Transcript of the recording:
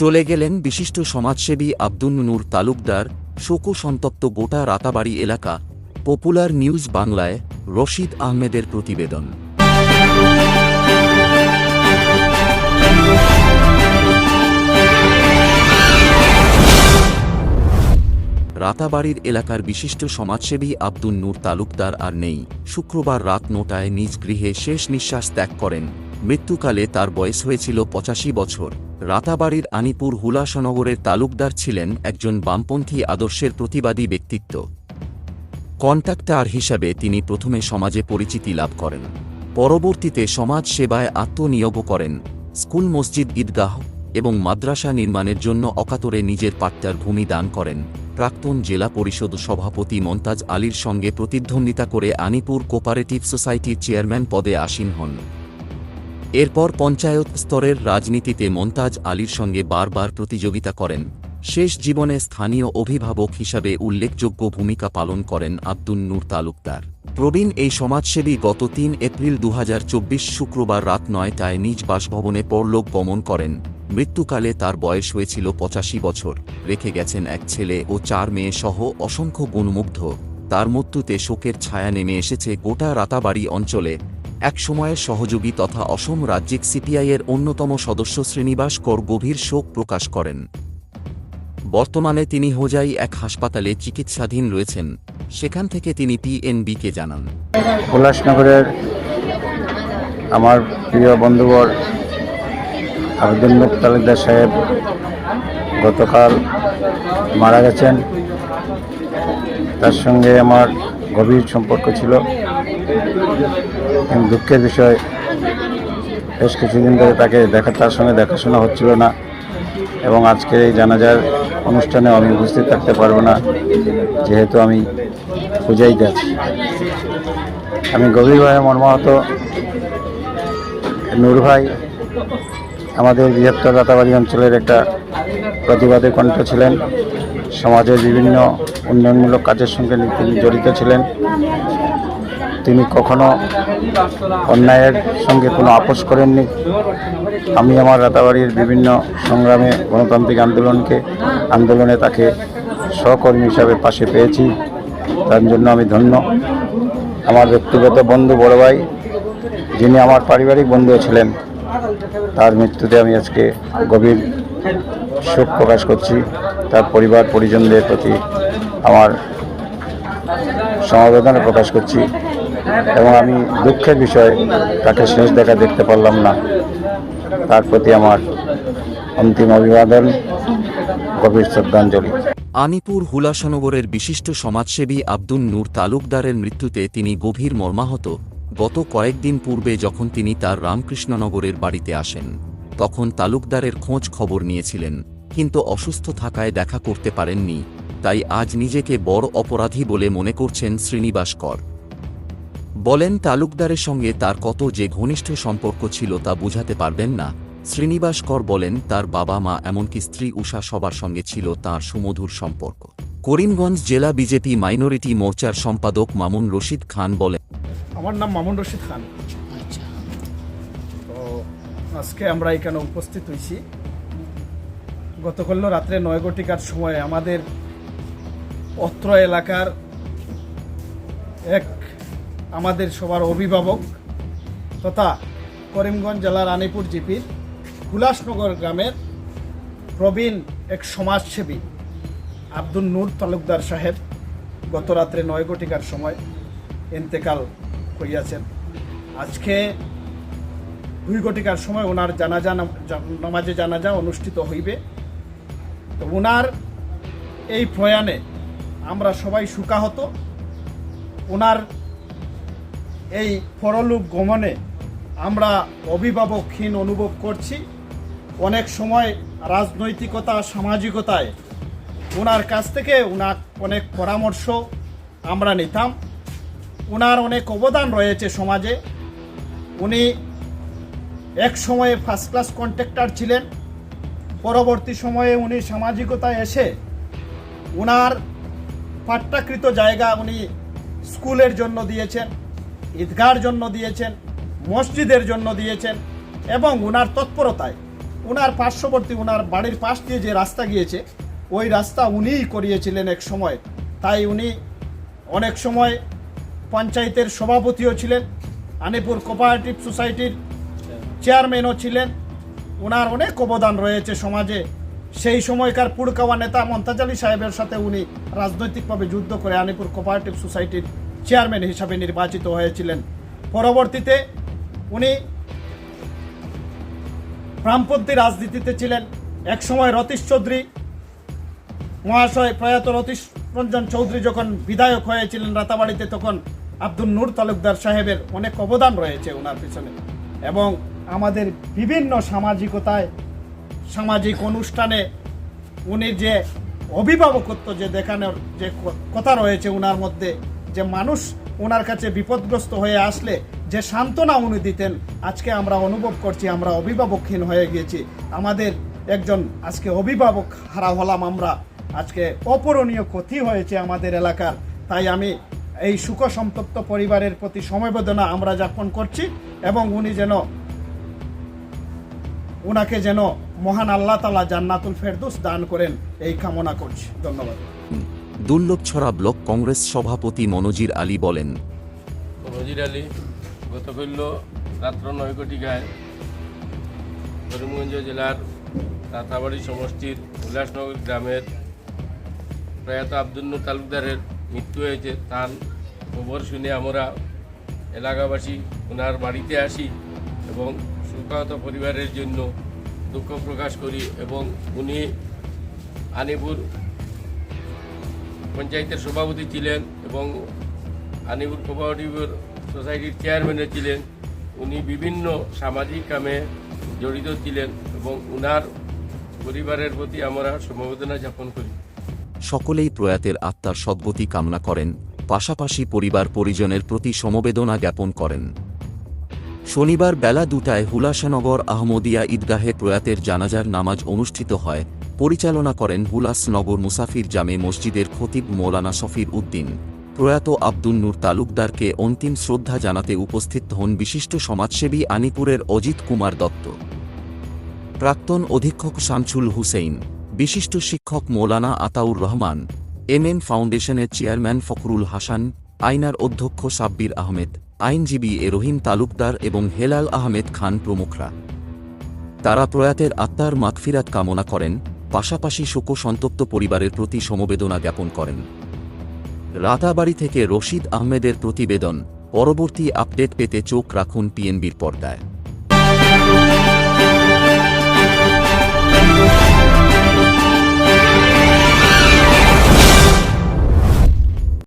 চলে গেলেন বিশিষ্ট সমাজসেবী আব্দুল নূর তালুকদার, শোকসন্তপ্ত গোটা রাতাবাড়ি এলাকা, পপুলার নিউজ বাংলায় রশিদ আহমেদের প্রতিবেদন। রাতাবাড়ির এলাকার বিশিষ্ট সমাজসেবী আব্দুল নূর তালুকদার আর নেই। শুক্রবার রাত নটায় নিজ গৃহে শেষ নিঃশ্বাস ত্যাগ করেন মৃত্যুকালে তার বয়স হয়েছিল পঁচাশি বছর। রাতাবাড়ির আনিপুর হুলাসনগরের তালুকদার ছিলেন একজন বামপন্থী আদর্শের প্রতিবাদী ব্যক্তিত্ব। কন্ট্রাক্টার হিসাবে তিনি প্রথমে সমাজে পরিচিতি লাভ করেন। পরবর্তীতে সমাজ সেবায় আত্মনিয়োগ করেন। স্কুল মসজিদ ঈদগাহ এবং মাদ্রাসা নির্মাণের জন্য অকাতরে নিজের পাট্টার ভূমি দান করেন। প্রাক্তন জেলা পরিষদ সভাপতি মন্তাজ আলীর সঙ্গে প্রতিদ্বন্দ্বিতা করে আনিপুর কোপারেটিভ সোসাইটির চেয়ারম্যান পদে আসীন হন। এরপর পঞ্চায়েত স্তরের রাজনীতিতে মন্তাজ আলীর সঙ্গে বারবার প্রতিযোগিতা করেন। শেষ জীবনে স্থানীয় অভিভাবক হিসাবে উল্লেখযোগ্য ভূমিকা পালন করেন আব্দুল নূর তালুকদার। প্রবীণ এই সমাজসেবী গত তিন এপ্রিল দু হাজার চব্বিশ শুক্রবার রাত নয়টায় নিজ বাসভবনে পরলোক গমন করেন। মৃত্যুকালে তার বয়স হয়েছিল পঁচাশি বছর। রেখে গেছেন এক ছেলে ও চার মেয়ে সহ অসংখ্য গুণমুগ্ধ। তার মৃত্যুতে শোকের ছায়া নেমে এসেছে গোটা রাতাবাড়ি অঞ্চলে। এক সময়ের সহযোগী তথা অসম রাজ্যিক সিপিআইয়ের অন্যতম সদস্য শ্রীনিবাস কর গভীর শোক প্রকাশ করেন। বর্তমানে তিনি হোজাই এক হাসপাতালে চিকিৎসাধীন রয়েছেন। সেখান থেকে তিনি পিএনবিকে জানান। উল্লাসনগরের আমার প্রিয় বন্ধুবর আব্দুল তালুকদার সাহেব গতকাল মারা গেছেন। তার সঙ্গে আমার গভীর সম্পর্ক ছিল। এবং দুঃখের বিষয়, বেশ কিছুদিন ধরে তাকে দেখা, তার সঙ্গে দেখাশোনা হচ্ছিল না এবং আজকের এই জানাজার অনুষ্ঠানে আমি উপস্থিত থাকতে পারব না, যেহেতু আমি পূজাইতে আছি আমি গভীরভাবে মর্মাহত। নূর ভাই আমাদের বৃহত্তর রাতাবাড়ি অঞ্চলের একটা প্রতিবাদী কণ্ঠ ছিলেন। সমাজের বিভিন্ন উন্নয়নমূলক কাজের সঙ্গে তিনি জড়িত ছিলেন। তিনি কখনো অন্যায়ের সঙ্গে কোনো আপোষ করেননি। আমি আমার রাতাবাড়ির বিভিন্ন সংগ্রামে গণতান্ত্রিক আন্দোলনকে, আন্দোলনে তাকে সহকর্মী হিসাবে পাশে পেয়েছি। তার জন্য আমি ধন্য। আমার ব্যক্তিগত বন্ধু বড় ভাই, যিনি আমার পারিবারিক বন্ধু ছিলেন, তার মৃত্যুতে আমি আজকে গভীর শোক প্রকাশ করছি। তার পরিবার, পরিজনদের প্রতি আমার সমবেদনা প্রকাশ করছি এবং আমি দুঃখের বিষয় তাকে শেষ দেখা দেখতে পারলাম না। তার প্রতি আমার অন্তিম অভিবাদন, গভীর শ্রদ্ধাঞ্জলি। আনিপুর হুলাসনগরের বিশিষ্ট সমাজসেবী আব্দুল নূর তালুকদারের মৃত্যুতে তিনি গভীর মর্মাহত। গত কয়েকদিন পূর্বে যখন তিনি তার রামকৃষ্ণনগরের বাড়িতে আসেন। তখন তালুকদারের খোঁজ খবর নিয়েছিলেন, কিন্তু অসুস্থ থাকায় দেখা করতে পারেননি, তাই আজ নিজেকে বড় অপরাধী বলে মনে করছেন শ্রীনিবাস কর বলেন, তালুকদারের সঙ্গে তার কত যে ঘনিষ্ঠ সম্পর্ক ছিল তা বুঝাতে পারবেন না। শ্রীনিবাস কর বলেন, তার বাবা মা এমনকি স্ত্রী উষা সবার সঙ্গে ছিল তার সুমধুর সম্পর্ক। করিমগঞ্জ জেলা বিজেপি মাইনরিটি মোর্চার সম্পাদক মামুন রশিদ খান বলেন, আমার নাম মামুন রশিদ খান। আজকে আমরা এখানে উপস্থিত হয়েছি। গতকাল রাত্রে নয় ঘটিকার সময় আমাদের অত্র এলাকার এক আমাদের সবার অভিভাবক তথা করিমগঞ্জ জেলার রানীপুর জিপির হুলাসনগর গ্রামের প্রবীণ এক সমাজসেবী আব্দুল নূর তালুকদার সাহেব গত রাত্রে নয় ঘটিকার সময় ইন্তেকাল হইয়াছেন আজকে দুই ঘটিকার সময় ওনার জানাজা নাম- নামাজে জানাজা অনুষ্ঠিত হইবে। তো ওনার এই প্রয়াণে আমরা সবাই সুকাহত। ওনার এই পরলোক গমনে আমরা অভিভাবকহীন অনুভব করছি। অনেক সময় রাজনৈতিকতা, সামাজিকতায় ওনার কাছ থেকে ওনার অনেক পরামর্শ আমরা নিতাম। ওনার অনেক অবদান রয়েছে সমাজে। উনি এক সময়ে ফার্স্ট ক্লাস কন্ট্রাক্টর ছিলেন। পরবর্তী সময়ে উনি সামাজিকতায় এসে ওনার পাট্টাকৃত জায়গা উনি স্কুলের জন্য দিয়েছেন, ঈদগার জন্য দিয়েছেন, মসজিদের জন্য দিয়েছেন এবং ওনার তৎপরতায় ওনার পার্শ্ববর্তী ওনার বাড়ির পাশ দিয়ে যে রাস্তা গিয়েছে, ওই রাস্তা উনিই করিয়েছিলেন এক সময়। তাই উনি অনেক সময় পঞ্চায়েতের সভাপতিও ছিলেন, আনিপুর কোপারেটিভ সোসাইটির চেয়ারম্যানও ছিলেন। ওনার অনেক অবদান রয়েছে সমাজে। সেই সময়কার পুরকাওয়া নেতা মমতাজ আলী সাহেবের সাথে উনি রাজনৈতিকভাবে যুদ্ধ করে আনিপুর কোপারেটিভ সোসাইটির চেয়ারম্যান হিসাবে নির্বাচিত হয়েছিলেন। পরবর্তীতে উনি বামপন্থী রাজনীতিতে ছিলেন। একসময় রতীশ চৌধুরী, মহাশয় প্রয়াত রতীশ রঞ্জন চৌধুরী যখন বিধায়ক হয়েছিলেন রাতাবাড়িতে, তখন আব্দুল নূর তালুকদার সাহেবের অনেক অবদান রয়েছে ওনার পিছনে। এবং আমাদের বিভিন্ন সামাজিকতায়, সামাজিক অনুষ্ঠানে উনি যে অভিভাবকত্ব যে দেখানোর যে কথা রয়েছে ওনার মধ্যে, যে মানুষ ওনার কাছে বিপদগ্রস্ত হয়ে আসলে যে সান্ত্বনা উনি দিতেন, আজকে আমরা অনুভব করছি, আমরা অভিভাবকহীন হয়ে গিয়েছি। আমাদের একজন আজকে অভিভাবক হারা হলাম আমরা। আজকে অপূরণীয় ক্ষতি হয়েছে আমাদের এলাকার। তাই আমি এই সুখ সম্পৃক্ত পরিবারের প্রতি সমবেদনা আমরা যাপন করছি এবং উনি যেন ওনাকে যেন মহান আল্লাহ তালা জান্নাতুল ফেরদৌস দান করেন এই কামনা করছি। ধন্যবাদ। দুর্লভছড়া ব্লক কংগ্রেস সভাপতি মনোজির আলী বলেন মনোজির আলী গতকাল রাত্র নয় কোটি কোটিকায় করিমগঞ্জ জেলার রাতাবাড়ি সমষ্টির উল্লাসনগর গ্রামের প্রয়াত আব্দুল তালুকদারের মৃত্যু হয়েছে। তার খবর শুনে আমরা এলাকাবাসী ওনার বাড়িতে আসি এবং সুখাহত পরিবারের জন্য দুঃখ প্রকাশ করি এবং উনি আনিপুর পঞ্চায়েতের সভাপতি ছিলেন এবং আনিপুর কোপারেটিভ সোসাইটির চেয়ারম্যানও ছিলেন। উনি বিভিন্ন সামাজিক কামে জড়িত ছিলেন এবং উনার পরিবারের প্রতি আমরা সমবেদনা যাপন করি। সকলেই প্রয়াতের আত্মার সদ্গতি কামনা করেন, পাশাপাশি পরিবার পরিজনের প্রতি সমবেদনা জ্ঞাপন করেন। শনিবার বেলা দুটায় হুলাসানগর আহমদিয়া ঈদগাহে প্রয়াতের জানাজার নামাজ অনুষ্ঠিত হয়। পরিচালনা করেন হুলাসনগর মুসাফির জামে মসজিদের খতিব মৌলানা সফির উদ্দিন। প্রয়াত আব্দুল নূর তালুকদারকে অন্তিম শ্রদ্ধা জানাতে উপস্থিত হন বিশিষ্ট সমাজসেবী আনিপুরের অজিত কুমার দত্ত। প্রাক্তন অধীক্ষক শামসুল হুসেইন, বিশিষ্ট শিক্ষক মৌলানা আতাউর রহমান এম এন ফাউন্ডেশনের চেয়ারম্যান ফখরুল হাসান, আইনার অধ্যক্ষ সাব্বির আহমেদ আইনজীবী এ রহিম তালুকদার এবং হেলাল আহমেদ খান প্রমুখরা। তারা প্রয়াতের আত্মার মাকফিরাত কামনা করেন, পাশাপাশি শোকসন্তপ্ত পরিবারের প্রতি সমবেদনা জ্ঞাপন করেন। রাতাবাড়ি থেকে রশিদ আহমেদের প্রতিবেদন, পরবর্তী আপডেট পেতে চোখ রাখুন পিএনবির পর্দায়।